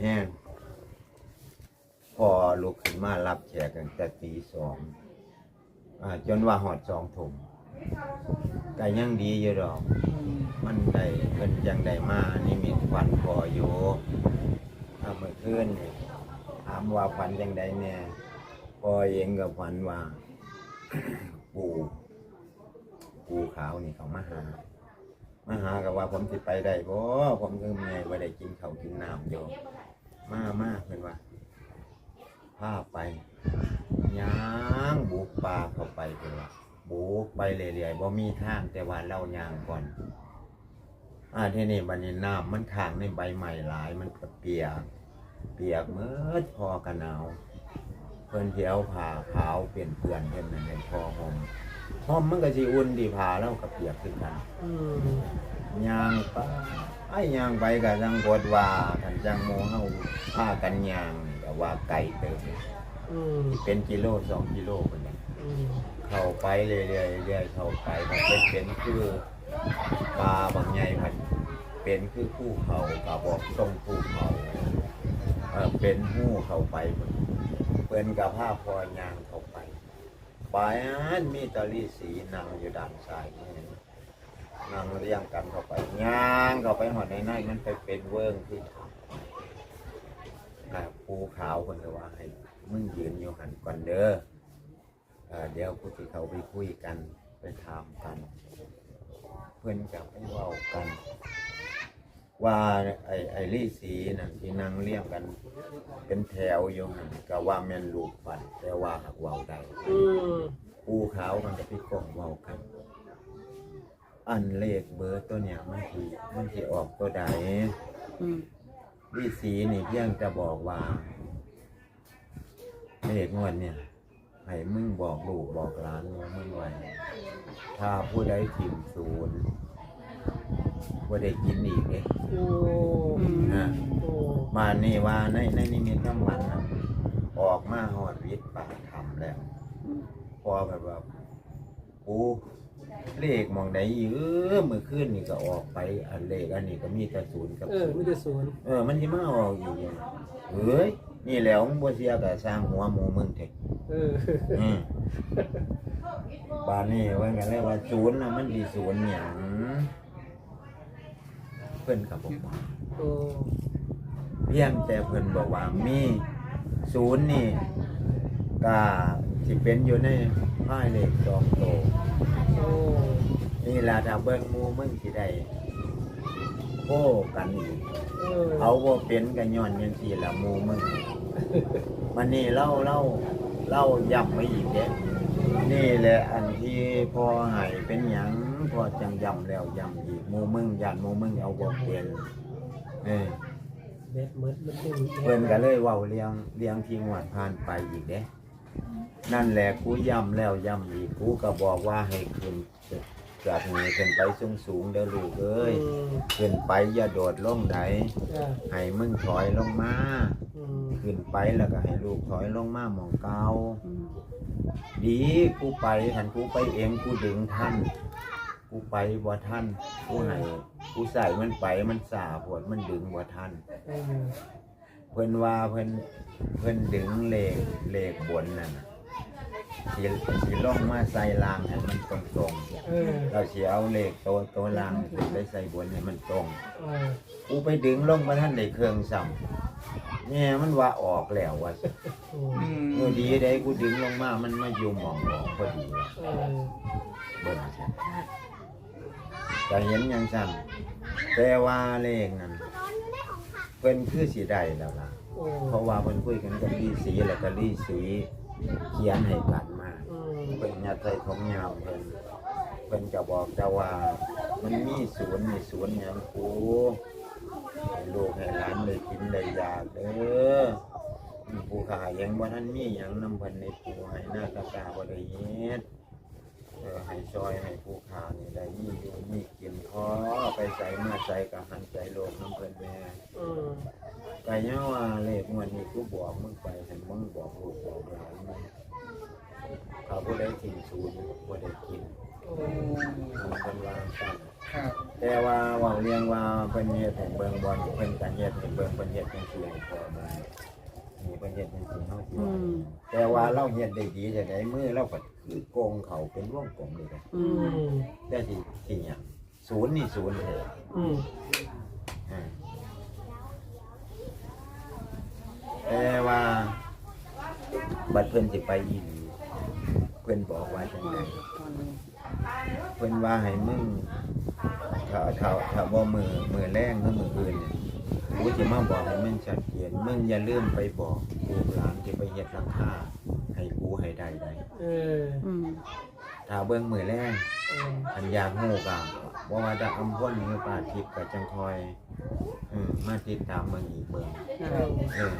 แห้งพอลุกขึ้นมารับแขกตั้งแต่ตีสองอจนว่าหอดสองถุงก็ยังดีอยู่ดอก มันได้เพิ่นยังได้มานี่มีฝันพออยู่ถ้าเมื่อคืนนี่ถามว่าฝันยังไดแน่พอเองก็ฝันว่า ปูปูขาวนี่เขามาหา มาหากับว่าผมสิไปได้บ่ผมคือเมียบ่ได้กินข้าวกินน้ำอยู่มามาเพิ่นว่าพาไปย่างบุกป่าเข้าไปเพิ่นว่าบุกไปเรื่อยๆบ่มีทางแต่ว่าเราย่างก่อนอ่าที่นี่บัดนี้น้ำมันข้างในใบใหม่หลายมันก็เปียก เปียกเมื่อพอกันหนาวเพิ่นสิเอาผ้าขาวเปลี่ยนเปื้อนเพิ่นนั่นให้พอห่ม ห่มมันก็สิอุ่นดีผ้าแล้วก็เปียกขึ้นกันอืมย่างไปไอ้ย่างไปก็จังกดว่าคันจังโมเฮาพากันย่างก็ว่าไก่เติบอืมเป็นกิโลสองกิโลพุ่นน่ะอืมเข้าไปเรื่อยๆเรื่อยๆเข้าไปมันเป็นเป็นคือปลาบางใหญ่มันเป็นคือภูเขาก็บอกทรงภูเขาเออเป็นหู้เข้าไปพุ่นเปิ้นกับผ้าพอย่างเข้าไป ไปอันมีตะลีสีนั่งอยู่ด้านซ้ายนี่นั่งเรียงกันเข้าไปย่างเข้าไปหอดในนั้นมันไปเป็นเวิ้งที่ทำภูขาวคนก็ว่าให้มึงยืนอยู่หันก่อนเด้ออ่าเดี๋ยวผู้ที่เขาไปคุยกันไปถามกัน เพื่อนกับไปเว้ากัน ว่าไอ้ไอ้ลี่สีนั่นที่นั่งเรียงกัน เป็นแถวอยู่หันก็ว่าแม่นลูกปัดแต่ว่าหักเว้าได้อืมภูขาวมันกับพี่กองเว้ากัน อันเลขเบอร์ตัวเนี้ยมันที่มันที่ออกตัวใดอืมวิสีนี่เพียงจะบอกว่าเลขงวดเนี่ยให้มึงบอกลูกบอกหลานว่ามึงไว้ถ้าผู้ใดถิ่มศูนย์ ว่าได้กินอีกเด้โอ้อ่าโอ้มานี่ว่าในในนิมิตน้ำมันนะออกมาหอดวิทย์ปากทำแล้ว พอแบบว่าปูเลขมองใดอีกเออมือขึ้นนี่ก็ออกไปอันเลขอันนี้ก็มีแต่ศูนย์กับเออศูไม่นย์ได้สวนเออ มันที่มาออกอยู่เนี่ยเฮ้ย นี่แหล้วมึงบ่เสียก็สร้างหัวหมูมึงเถอะเอออืมบ้านนี้ว่ากันเลยว่าศูนย์น่ะมันดีศูนย์หยัง เพิ่นก็บอกว่าโอ้เพียงแต่เพิ่นบอกว่ามีศูนย์นี่ก็สิเป็นอยู่ในป้ายเลขสองโตวโอ้นี่ล่ะถ้าเบิ่งหมู่มึงสิได้โค้กันอีก เออเอาบ่เป็นก็ย้อนจังซี่ล่ะหมู่มึง มันนี่เล่าเล่าเล่าย้ำไว้อีกเด้นี่แหละอันที่พ่อให้เป็นหยัง พ่อจังย้ำแล้วย้ำอีกหมู่มึงย่านหมู่มึงเอาบ่เป็นเออเบ็ดเหมือนมันเป็นเพิ่นก็เลยเว้าเลี้ยงเลี้ยงที่งวดผ่านไปอีกเด้ นั่นแหละกูย้ำแล้วย้ำอีกกูก็บอกว่าให้ขึ้นจากนี้ขึ้นไปสูงสูงๆเด้อลูกเอ้ยอืมขึ้นไปอย่าโดดลงไหนอ่าให้มึงถอยลงมาอืมขึ้นไปแล้วก็ให้ลูกถอยลงมาหมองเกาอืมดีกูไปทันกูไปเองกูดึงท่าน กูไปบ่ท่านกูให้กูใส่มันไปมันสาปวดมันดึงบ่ท่านเออเพิ่นว่าเพิ่นเพิ่นดึงเลขเลขบนนั่นน่ะสิสิลงมาใส่รางให้มันตรงตรงเออๆเราสิเอาเลขตัวตัวรางขึ้นไปใส่บนให้มันตรง เออกูไปดึงลงมาท่านได้เครื่องซ้ำเนี่ยมันว่าออกแล้วว่าโอ้เออดีได้กูดึงลงมา มันมาอยู่หมองออกพอดีว่ะเออเบิ่งซั่ นก็เห็นอยังสั่นแต่ว่าเลขนั้นเพิ่นคือสิได้แล้วล่ะ โอ้เพราะว่าเพิ่นคุยกันกับลี่สีแล้วก็ลี่สีเขียนให้กันมาอืมเพิ่นยัดใส่ของยาวเพิ่นเพิ่นก็บอกแต่ว่า มันมีศูนย์มีศูนย์หยังกูให้ลูกให้หลานได้กินได้อยากเด้อผู้ขายังบ่ทันมีหยังนำเพิ่นในปูให้หน้ากากาบ่ได้เฮ็ดเออให้ซอยให้ผู้ค้านี่ได้มีอยู่มีกินพอไปใส่มาใส่กับหันใจโลกน้ำเพิ่นแม่อืมไก่เนี่ยว่าเลขงวดนี้กูบอกมึงไปให้มึงบอกลูกบอกหลานมึงเขาบ่ได้ทิ้งศูนย์บ่ได้กินโอ้มันเป็นวางสั่นครับแต่ว่าเว่าเรียงว่าเพิ่นเฮ็ดให้เบิ่งบอนเพิ่นก็เฮ็ดให้เบิ่งเพิ่นเฮ็ดจังซี่ให้พอมา นี่เพิ่นเฮ็ดจังซี่เฮาสิว่าแต่ว่าเราเฮ็ดได้ดีจะได้มือเราก็คือโกงเขาเป็นวงกลมเลยนะอืมแต่สิสิหยังศูนย์นี่ศูนย์เลยอืมอ่าแต่ว่า บัดเพิ่นสิไปอีหลีเพิ่นบอกว่าจังได เพิ่นว่าให้มึงถ้าถ้าถ้าบ่มือมือแรงหรือมืออื่นเนี่ย กูสิมาบอกให้มึงชัดเจนมึงอย่าลืมไปบอกลูกหลานที่ไปเฮ็ดหลังคาให้กูให้ได้ได้เอออืมถ้าเบิ่งมือแรงเอออันอยากฮู้ก็บ่ว่าจะอำพ้นหรือป่าทิพย์ก็จังคอยเออมาติดตามเบิ่งอีกเบิ่งครับเออ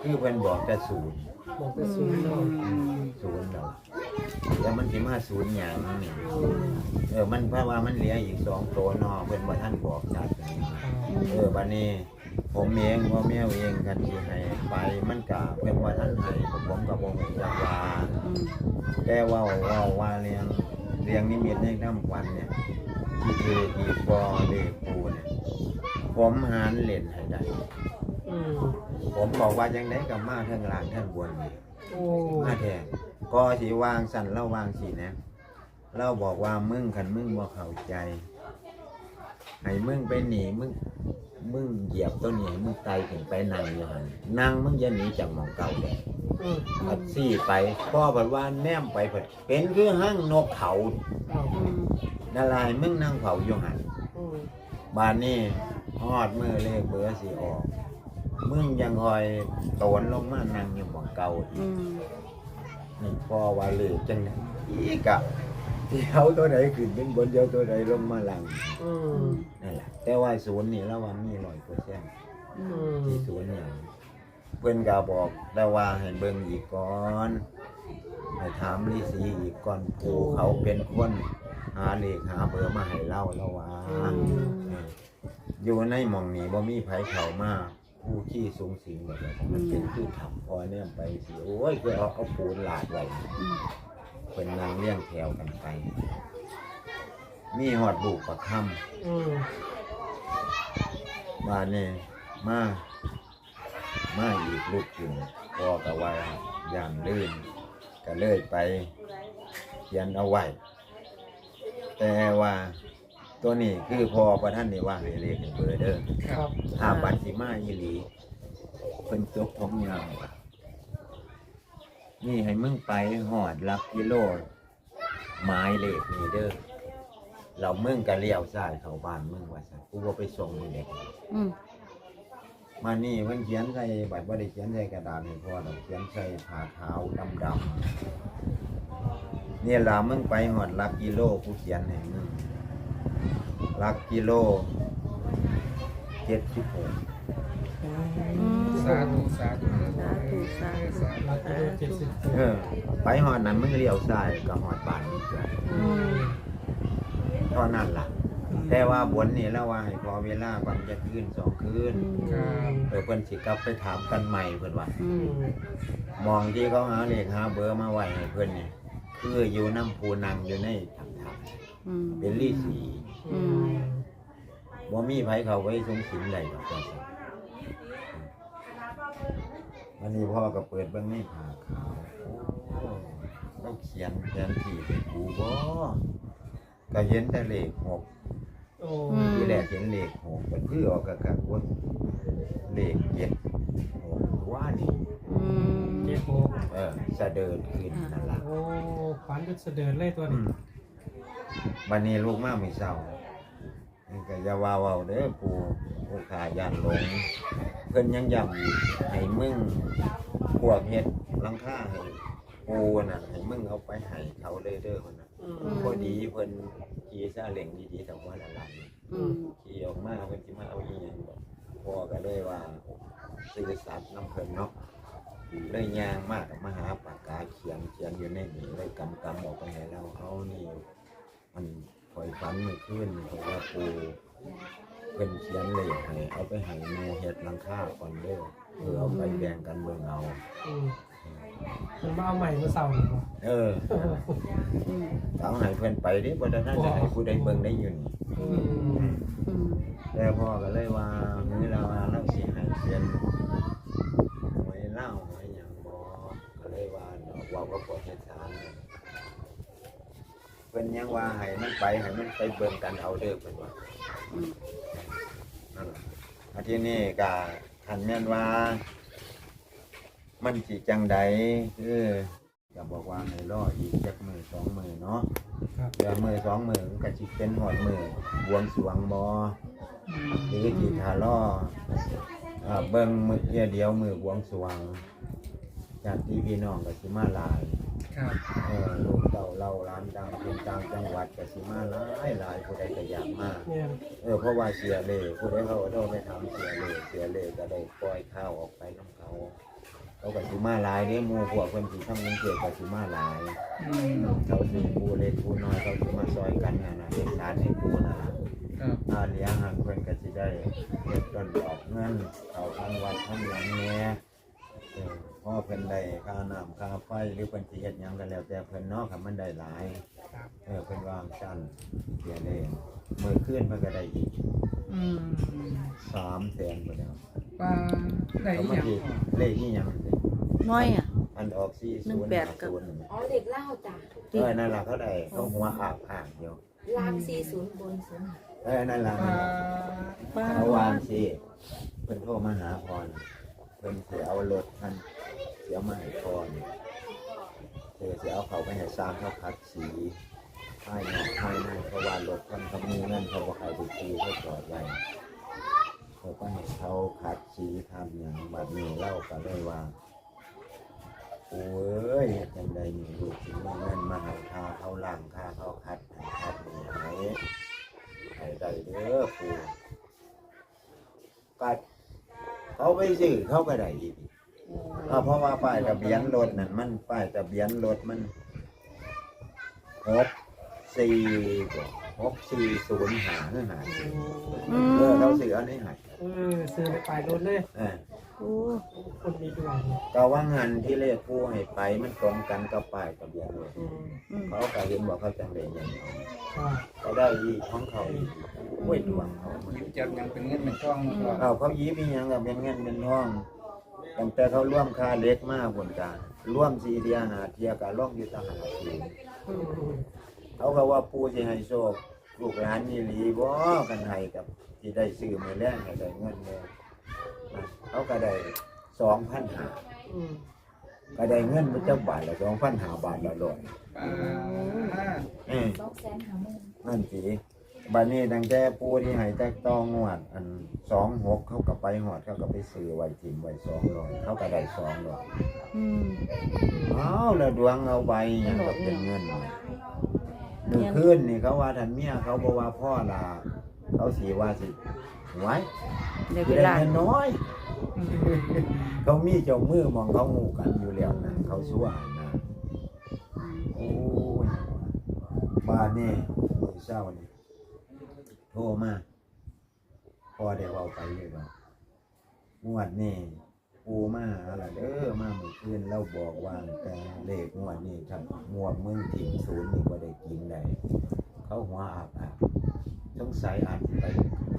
คือเพิ่นบอกแต่ศูนย์ บอกไปศูนย์เนาะศูนย์เราแต่มันสิมาศูนย์หยังนี่เออมันเพราะว่ามันเหลืออีกสองตัวเนอเพิ่นบ่ทันบอกชัดเออบัดนี้ ผมเองว่าแมวเองกันสิให้ไปมันก็เพิ่นบ่ทันให้ผมก็บ่ฮู้จักว่าแต่ว่าว่าว่าเรียงเรียงนิมิตในน้ำควันเนี่ยที่คืออีบอเดปูเนี่ยผมหารเล่นให้ได้ ผมบอกว่ายังได้กับมาทั้งล่างทั้งบนนี่โอ้มาแทนก็สีวางสั่นเล่าวางสีนะ เราบอกว่ามึงขันมึงบ่เข้าใจ ให้มึงไปหนีมึงมึงเหยียบตัวนี้ให้มึงไตถึงไปนั่งอยู่หันนั่งมึงอย่าหนีจากหมองเก่าเลยอืมผัดซี่ไปพ่อแบบว่าแนมไปผัดเป็นคือห้างนกเขาเอาอืมนาลายมึงนั่งเผาอยู่หันอืมบานนี้ฮอดมือเลขเบอร์สีออก มึงยังคอยโตนลงมานั่งอยู่หมองเก่าอีกอืมนี่พ่อว่าเลขจังไดอีกอะเดียวตัวไหนขึ้นเป็นบนเดียวตัวไหนลงมาหลังอือืมมนั่นแหละแต่ว่าศูนย์นี่แล้วว่ามีร้อยเปอร์เซ็นต์อือืมมที่ศูนย์เนี่ยเพิ่นก็บอกแต่ว่าให้เบิ่งอีกก่อนให้ถามฤาษีอีกก่อนผู้เขาเป็นคนหาเลขหาเบอร์มาให้เล่าแล้วว่าอยู่ในหม่องนี้บ่มีไผเข้ามา ผู้ที่สูงสิงแบบนั้นมันเป็นคือถ้ำพอเนี่ยไปสิโอ้ยคือเอาเอาปูนหลาดไว้เป็นนางเลี้ยงแถวกันไป มีหอดลูกประคอืมำบ้านนี่มามาอีกลูกจึงพอกับว่าอย่างลื่นก็เลยไปเขียนเอาไว้ แต่ว่า ตัวนี้คือพอประท่านนี่ว่าให้เลขให้เบอร์เด้อครับ ถ้าบัตรสิมาอีหลีเพิ่นจกผมยาวนี่ให้มึงไปหอดลักกิโลไม้เลขนี่เด้อเรามึงก็เลี้ยวซ้ายเข้าบ้านมึงว่าซั่นกูบ่ไปส่งมึงเด็กอืมมานี่เพิ่นเขียนใส่บัตรบ่ได้เขียนใส่กระดาษให้พ่อดอกเขียนใส่ผ้าขาวดำๆเนี่ยล่ะมึงไปหอดลักกิโลกูเขียนให้มึง ลักกิโล76อืมสาธุสาธุสาธุสาธุสาธุรักกิโลเจ็ดสิบหกเออไปหอดนั้นมึงเลี้ยวซ้ายก็หอดบ้านมึงจ้ะอืมเท่านั้นล่ะ แต่ว่าบนนี่แล้วว่าให้พอเวลาบันจะคืนสองคืนครับเออเพิ่นสิกลับไปถามกันใหม่เพิ่นว่า อือืมมมองที่เขาหาเลขหาเบอร์มาไว้ให้เพิ่นนี่คืออยู่น้ำปูนังอยู่ในถ้ำอืมๆเป็นลี่สี อืมบ่มีไผเขาไว้สงสินใดดอกจังซั่นวันนี้พ่อก็เปิดเบิ่งในผ้าขาวโอ้เราเขียนแผนที่ให้กูบ่ก็เห็นแต่เลขหก โอ้ทีแรกเห็นเลขหกมันคือออกกับกับว่าเลขเจ็ดหกว่านี่อืมเจ็ดหกเออสะเดินขึ้นนั่นละโอ้ฝันก็เสดินเลยตัวนี้ วันนี้ลูกมาไม่เศร้านี่ก็อย่าว่าเว้าเด้อปูผู้ขายันหลง เพิ่นยังย้ำอีกให้มึงพวกเฮ็ดหลังคาให้ปูน่ะให้มึงเอาไปให้เขาเลยเด้อคนน่ะอืมพอดีเพิ่นขี่ซาเล้งดีๆแต่ว่าละลายอืมขี่ออกมาเพิ่นสิมาเอาอีหยังดอกพ่อก็เลยว่าซื้อสัตว์น้ำเพิ่นเนาะเลยย่างมากกับมาหาปากกาเขียนเขียนอยู่ในนี้เลยกำกำออกไปให้เราเอานี่ มันคอยฝันเมื่อคืนเพราะว่าปูเพิ่นเขียนเลยให้เอาไปให้หมูเฮ็ดหลังคาก่อนเด้อเพื่อเอาไปแบ่งกันเบิ่งเอา อืมมันมาเอาใหม่มาเสาอีกเหรอเอออืมเอาให้เพิ่นไปดิบ่ได้นั่นจะให้ผู้ใดเบิ่งได้อยู่นี่อืมอืมแต่พ่อก็เลยว่ามื้อเราว่าเราสิให้เขียนหวยเล่าหวยหยังบ่ก็เลยว่าดอกเว่าก็บ่เฮ็ดทาน เพิ่นยังว่าให้มันไปให้มันไปเบิ่งกันเอาเด้อเพิ่นว่าอืมนั่นล่ะอาทีนี้ก็คันแม่นว่า มันสิจังใดคือก็บอกว่าให้รออีกจักมื้อสองมื้อเนาะครับเดือนมื้อสองมื้อมันก็สิเป็นฮอดมื้อบวงสรวงบ่หรือจีทาล่ออ่าเบิ่งมือเดียวเดียวมือบวงสรวงจากที่พี่น้องกับสิมาหลาย ครับเออลูกเต่าเล่าร้านดังเป็นต่างจังหวัดกับสิมาหลายหลายผู้ใดก็อยากมาเนี่ยเออเพราะว่าเสียเลยผู้ใดเขาโทษไปทำเสียเลยเสียเลยก็ได้ปล่อยข้าวออกไปน้ำเขาเขากับสิมาหลายเนี่หมู่พวกเพิ่นสิทั้งกรุงเทพกับสิมาหลายเขาสิผู้เล็กผู้น้อยเขาสิมาซอยกันนะนะเด็กสารให้ผู้นะ ครับอาเลี้ยงหันเพิ่นก็สิได้เฮ็ดต้นดอกเงินเขาทางวัดทางหยังแหน่เออ พ่อเพิ่นได้ค่าน้ำค่าไฟหรือเพิ่นสิเฮ็ดหยังก็แล้วแต่เพิ่นเนาะคันมันได้หลายครับเออเพิ่นวางชั้นเสียเลยมื้อคืนเพิ่นก็ได้อีกอืม3แสนบ่แล้วปลาได้เอาอมาหย่างที่เลขนี่ยังสิน้อยอะ อันออก40หนึ่งแปดกับ50อ๋อเด็กเล่าจ้ะเออนั่นล่ะเขาได้เขาหัวอาบอ่างเดียวลางสี่ศูนย์บนศูนย์เออนั่นล่ะปลาป้าเขาวางสิเพิ่นโทรมาหาพร เพิ่นสิเอารถท่านเสียมาให้พรเพิ่นสิเอาเขาไปให้สร้างเขาขัดสีภายนอกภายในเพราะว่ารถท่านเขามีเงินเขาบ่ใครไปซื้อเขาจอดไว้เขาก็ให้เขาขัดสีทำอย่างบัดนี้เล่าก็เลยว่าโอ้ยจังใดนี่ลูกสิมีเงินมาห้ค่าเขาล้างค่าเขาขัดให้ขัดนี่ให้ให้ได้เด้อปู่ก็ เขาไปซื้อเขาก็ได้อีกอ่าเพราะว่าป้ายทะเบียนรถนั่นมันป้ายทะเบียนรถมันหกสี่หกสี่ศูนย์หาเนื้อหาอืเออเรามซื้ออันนี้ใหาย เออซื้อไปปลายรถเลยเออโอ้คนมีดวงเนี่ยก็ว่างานที่เลขผู้ให้ไปมันตรงกันกับป้ายทะเบียนรถอืมอืมเขาก็เห็นบอกเขาจังเลยอย่างนี้ครับเขาได้อีของเขาอีกโอ้ยดวงเขามัน จับยังเป็นเงินเป็นทองเนาเอาเขายี้มีหยังกับเป็นเงินเป็นทองตั้งแต่เขาร่วมค่าเล็กมากบนการร่วมสีเดียหาเทียกับร่องอยุทธหาสีอืมเขาก็ว่าปูสิให้โชค ลูกหลานนี่หลีบ่กันให้กับที่ได้ซื้อมาแลกให้ได้เงินเลยเขาก็ได้สองพันหาอืมก็ได้เงินมาจักบาทละสองพันหาบาทละร้อยปลาเออสองแสนหาหมื่นนั่นสิบัดนี้ตั้งแต่ปูที่ให้แตกตองวด อันสองหกเขาก็ไปหอดเขาก็ไปซื้อไว้ทิมไว้สองร้อยเขาก็ได้สองร้อยอืม อ้าวแล้วดวงเอาใบหยังก็เป็นเงิน มือคืนนี่เขาว่าท่านเมียเขาบอกว่าพ่อลาเขาสีว่าสิไว้เดี๋ยวคือเวได้ลาเงินน้อย เขามีเจ้ามือมองเขาหูกันอยู่แล้วนะเขาชั่วนะโอ้ยบ้านนี่มือเศร้านี่โทรมาพอได้เว่าไปเลยว่า งวดนี่ ปูมาอะไรเด้อมาเมื่อคืนเราบอกว่าแต่เลขงวดนี่ถ้างวดมึงถิ่งศูนย์นี่ก็ได้กินได้เขาหัวอาบอาบต้องใส่อาจสิไป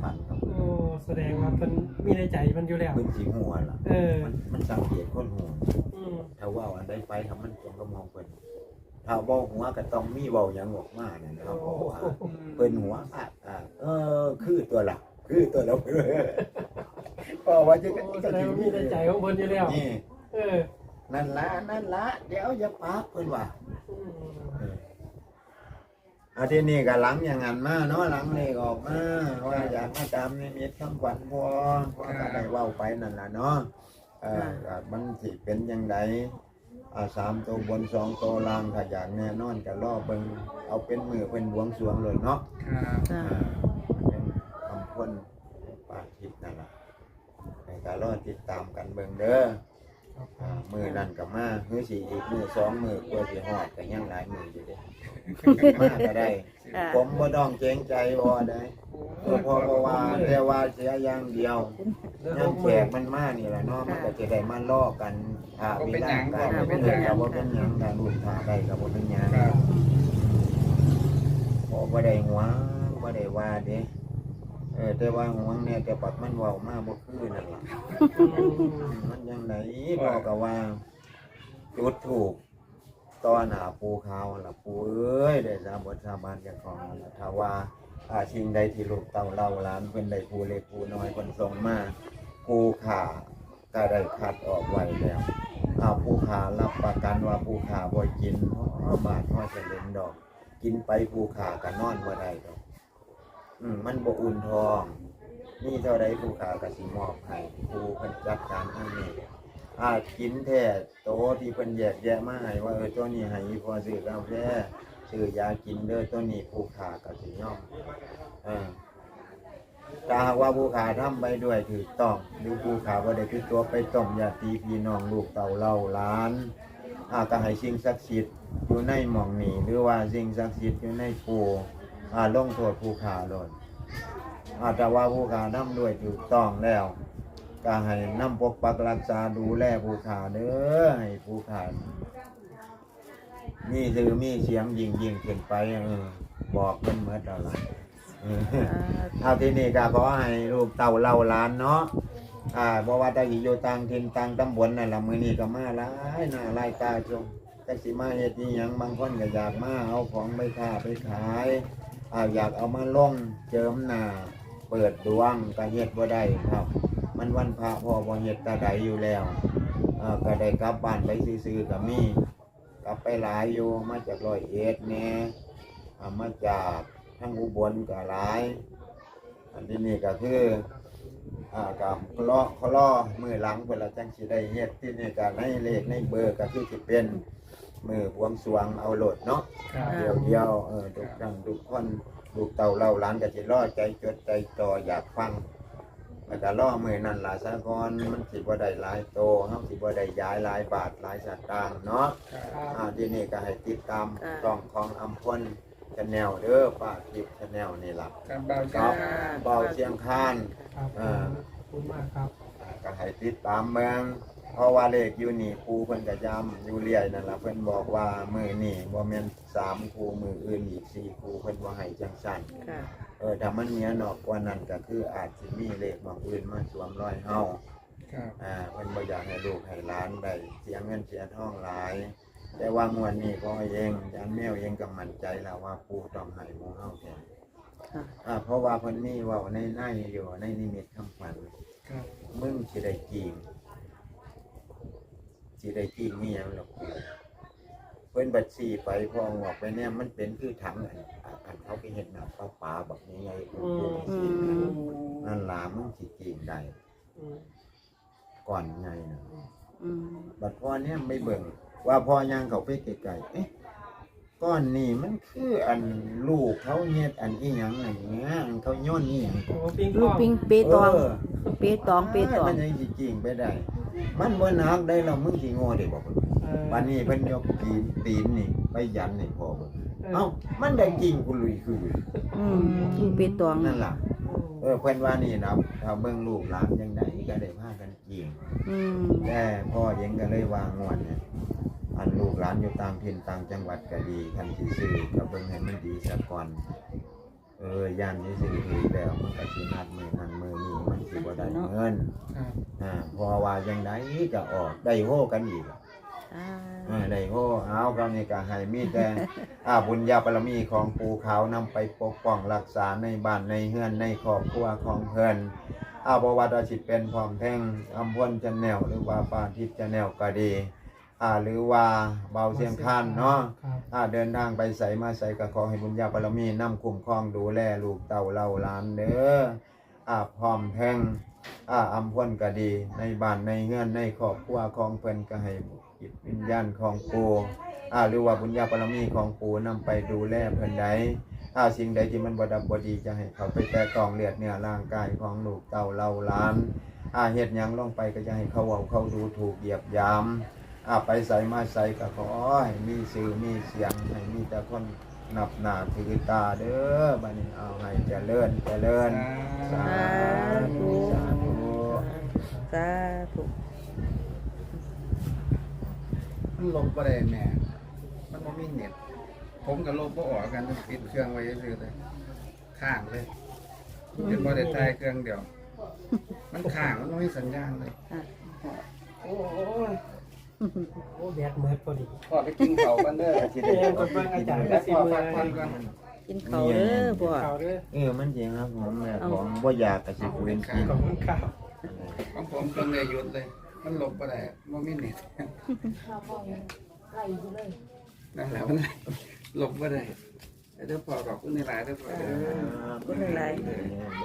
ฝันเขาโอ้แสดงว่ามันมีในใจมันอยู่แล้วพื้นสีหัวล่ะเออมันมันสังเกตคนหัวอืมถ้าเว่าอันใดไปทำมันตรงก็มองเพิ่นถ้าบอกหัวก็ต้องมีเบาหยังออกมาเนี่ยนะครับเพราะว่าเพิ่นหัวอาดอาดเออ คือตัวหลักคือตัวเราเพราะว่าจะโอ้แสดงว่ามีในใจของมันอยู่แล้วนี่เออนั่นละนั่นละเดี๋ยวจะปากเพิ่นว่าอืมเอออาทีนี้ก็หลังอย่างนั้นมาเนาะหลังเลขออกมาว่าอยากมาตามนิมิตคำขวัญพอพอก็ได้เว้าไปนั่นล่ะเนาะเออก็มันสิเป็นยังไงอ่าสามตัวบนสองตัวล่างถ้าอยากแน่นอนก็รอเบิ่งเอาเป็นมือเป็นบวงสรวงเลยเนาะครับจ้าอ่าเป็นคำพ้นปาทิพย์นั่นแหละให้ ก็รอติดตามกันเบิ่งเด้อครับอ่ามือนั่นกับมามือสี่อีกมือสองมือกลัวสิหอดก็ยังหลายมืออยู่เด้มาก็ได้ ค่ะผมบ่ต้องเกรงใจบ่ได้เออเพอเพราะว่าแต่ว่าเสียอย่างเดียวยังแขกมันมานี่แหละเนาะมันก็จะได้มาล่อกันอ่าเวลาการเป็นหยังก็บ่เป็นหยังการรุ่นทาได้ก็บ่เป็นหยังครับพอบ่ได้หวงบ่ได้ว่าเด้ เออแต่ว่าหวงเนี่ยแต่ปักมันเว้ามาบ่คือนั่นล่ะมันยังไหนพ่อก็ว่าจุดถูกตอนหาปูเขาล่ะปูเอ้ยได้สาบทสาบานจากของล่ะถ้าว่าอาสิ่งใดที่ลูกเต่าเล่าหลานเป็นได้ปูเล็กปูน้อยคนส่งมาปูขาก็ได้คัดออกไว้แล้วเอาปูขารับประกันว่าปูขาบ่กินเพราะบาดพ่อจะเล่นดอก กินไปปูขาก็นอนบ่ได้ดอก อืมมันบ่อุ่นทองนี่เท่าไรผู้ขากสิมอบให้ผู้เพิ่นจัดการให้นี่อากินแท้โตที่เพิ่นแยกแยะมาให้ว่าเออตัวนี้ให้พอซื้อกาแฟซื้อยากินเด้อตัวนี้ผู้ขากสิยอมเออถ้าหากว่าผู้ขาทำไปด้วยถูกต้องหรือผู้ขาบ่ได้คือตัวไปต้มยาตีพี่น้องลูกเต่าเล่าหลานอาก็ให้สิ่งศักดิ์สิทธิ์อยู่ในหม่องนี้หรือว่าสิ่งศักดิ์สิทธิ์อยู่ในปู่ อ่าลงโทษผู้ขาโลดอาจจะว่าผู้ขานํด้วยถูกต้องแล้วก็ให้นํปกปักรักษาดูแลผู้ขาเด้อให้ผู้ขามีชื่อมีเสียงยิ่งยิ่งขึ้นไปเออบอกเพิ่นเมื่อแล้วล่ะเออเอาที่นี่ก็ขอให้ลูกเต่าเล่าหล้านเนาะอ่าบ่ว่าแต่สิอยู่ต่างถิ่นต่างตำบลนั่นล่ะมื้อนี้ก็มาหลายหน้าหลายตาจงจักสิมาเฮ็ดอีหยังบางคนก็อยากมาเอาของไปค้าไปขาย อ่าอยากเอามาลงเจิมหน้าเปิดดวงก็เฮ็ดบ่ได้ครับ มันวันพระพอบ่เฮ็ดตาใดอยู่แล้วก็ได้กลับบ้านไปซื่อๆก็มีกลับไปหลายอยู่มาจากร้อยเอ็ดแน่อ่ามาจากทั้งอุบลก็หลาย อันที่นี่ก็คืออ่ากับคลอคลอมือหลังเพิ่นละจังสิได้เฮ็ดที่นี่ก็ในเลขในเบอร์ก็คือสิเป็น มือบวงสรวงเอาโลดเนาะครับเดียวเดียวๆเออทุกครั้งทุกคนลูกเต่าเล่าหล้านก็จะรอใจจดใจต่ออยากฟังแล้วก็ล่อมือนั่นล่ะสะกอนมันสิบ่ได้หลายโตเฮาสิบ่ได้ย้ายหลายบาทหลายสตางค์เนาะครับอ่าที่นี่ก็ให้ติดตามค่ะช่องของอำพลชาแนลเด้อป้าทิพย์ชาแนลนี่ล่ะการเบาคเช้ารับเบาเชียงคาน ครับอ่าขอบคุณมากครับ ก็ให้ติดตามเมือง เพราะว่าเลขอยู่นี่ครูเพิ่นก็ย้ำอยู่เรื่อยนั่นล่ะเพิ่นบอกว่ามือนี่บ่แม่นสามครูมืออื่นอีกสี่ครูเพิ่นบ่ให้จังซั่นค่ะ เออถ้ามันเมียนอกกว่านั้นก็คืออาจสิมีเลขบางอื่นมาสวมรอยเฮาครับอ่าเพิ่นบ่อยากให้ลูกให้หลานได้เสียเงินเสียทองหลาย แต่ว่างวดนี้พ่อเองยันแมวเองก็มั่นใจแล้วว่าปู่ต้องให้หมู่เฮาแท้ค่ะ อ่าเพราะว่าเพิ่นมีเว้าในในอยู่ในนิมิตคำฝัน ครับมึงสิได้กิน สิได้กินมีหยังหรอกกูเพิ่นบัดสีไปพองออกไปเนี่ยมันเป็นคือถังอันอันเขาไปเห็นน้ำปลาปลาแบบนี้ไงกูกูอืสิมนั่นล่ะมึงสิกินได้อืมก่อนไงนะอืมบัดพ่อเนี่ยไม่เบิ่งว่าพ่อย่างเขาไปไกลๆเอ๊ะก้อนนี่มันคืออันลูกเขาเฮ็ดอันอีหยังอะไรเงี้ยอันเขาโย่นอีหยังโอ้ปิงปลูอกงปิงเปตอง เออ เปตองเปตองมันยังสิจริงไปได้ มันบ่หนักได้แล้วมึงสิโง่ได้บ่เพิ่นเออวันนี้เพิ่นยกตีนตีนนี่ไปยันนี่พ่อเบิ่งเอ้ามันได้จริงกูลุยคืออืมปิงเปตองนั่นล่ะเออเพิ่นว่านี่นะถ้าเบิ่งลูกหลานจังไดก็ได้พากันจริง อืมแต่พ่อยังก็เลยวางงวดเนี่ยอันลูกหลานอยู่ต่างถิ่นต่างจังหวัดก็ดีคันสิซื้อก็เบิ่งให้มันดีซะก่อน เออย่านนี้ซื้อถือแล้วมันก็สินัดมือนั้นมือนี้มันสิบ่ได้เงินครับอ่าเพอว่าจังไดก็ออกได้โฮกันอีกอ่าเออได้โฮเอาคราวนี้ก็ให้มีแต่ อาบุญญาบารมีของปู่ขาวนำไปปกป้องรักษาในบ้านในเฮือนในครอบครัวของเพิ่นอาบวัดสิเป็นพร้อมแท่งอำพลจันแนวหรือว่าปาทิพย์จันแนวก็ดี อ่าหรือว่าเบาเสียงคันเนาะครับอ่าเดินทางไปใส่มาใส่ก็ขอให้บุญญาบารมีนำคุ้มครองดูแลลูกเต่าเล่าหลานเด้ออ่าพร้อมแท่งอ่าอำพลก็ดีในบ้านในเฮือนในครอบครัวของเพิ่นก็ให้จิตวิญญาณของปู่อ่าหรือว่าบุญญาบารมีของปู่นำไปดูแลเพิ่นใดถ้าสิ่งใดที่มันบดับบดีจะให้เขาไปแต่ต้องเลือดเนื้อร่างกายของลูกเต่าเราหล้านอาเฮ็ดหยังลงไปก็จะให้เขาเอาเขาดูถูกเหยียบยาม อาไปใส่มาใส่ก็ขอให้มีสื่อมีเสียงให้มีแต่คนนับหน้าถือตาเด้อบัดนี้เอาให้เจริญเจริญสาธุสาธุสาธุมันลบบ่ได้แม่ มันบ่มีเน็ต ผมกับลบบ่ออกกันปิดเครื่องไว้ซื่อๆเลยข้างเลยเดี๋ยวบ่ได้ถ่ายเครื่องเดียว มันข้างมันบ่มีสัญญาณเลยอะโอ้ย โอ้แบดเมิดพอดีพอไปกินข้าวกันเด้อที่เรีได้ยนกับเบิ่งอาจารย์ก็แล้วสิพอเมื่พัอกยผ่อนก่อนกินเขาวเด้อพ่อข่าวเด้อเออมันจริงครับผมแม่ของบ่อยากกับสิคุยกินขอบคุณข่าวของผมเครื่องเลยหยุดเลย มันลบบ่ได้บ่มีเน็ตข้าวพ่อยังไล่อยู่เลยนั่นแหละมันลบบ่ได้เดี๋ยวพอขอบคุณในหลายเด้อพอเด้อก็ไม่ไร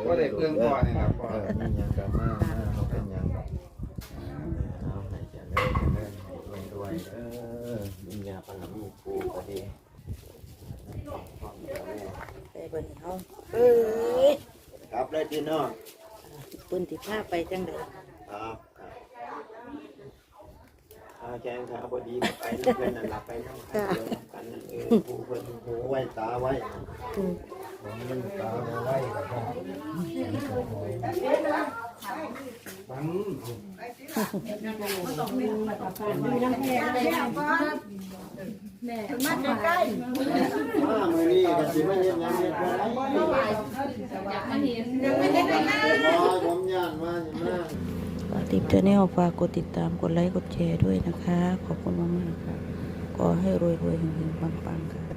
ก็ได้เครื่องพอนี่ล่ะพอเออนี่ยังก็มามาบ่เป็นหยังดอกเอาให้เจริญเจริญ ให้รวยๆเออมียาปนมีครูก็ดีไปเบิ่งเฮาเอ้ยครับเลยพี่น้องเพิ่นสิพาไปจังได๋ครับครับอาแกงขาบดีก็ไปนั่นเพื่อนนั่นหลับไปนั่งกันเดียวกันนั่นเออผู้เพิ่นหูไว้ตาไว้อืมผมมันตาบ่ไว้ก็ ได้มาใกล้มามื้อนี้ก็สิมาเฮ็ดหยังเฮ็ดบ่ได้อยากมาเห็นยังไม่ได้นะผมย่านว่าสิมาฝากติดชาแนลฝากกดติดตามกดไลค์กดแชร์ด้วยนะคะ ขอบคุณมากๆค่ะขอให้รวยๆเฮงๆปังๆค่ะ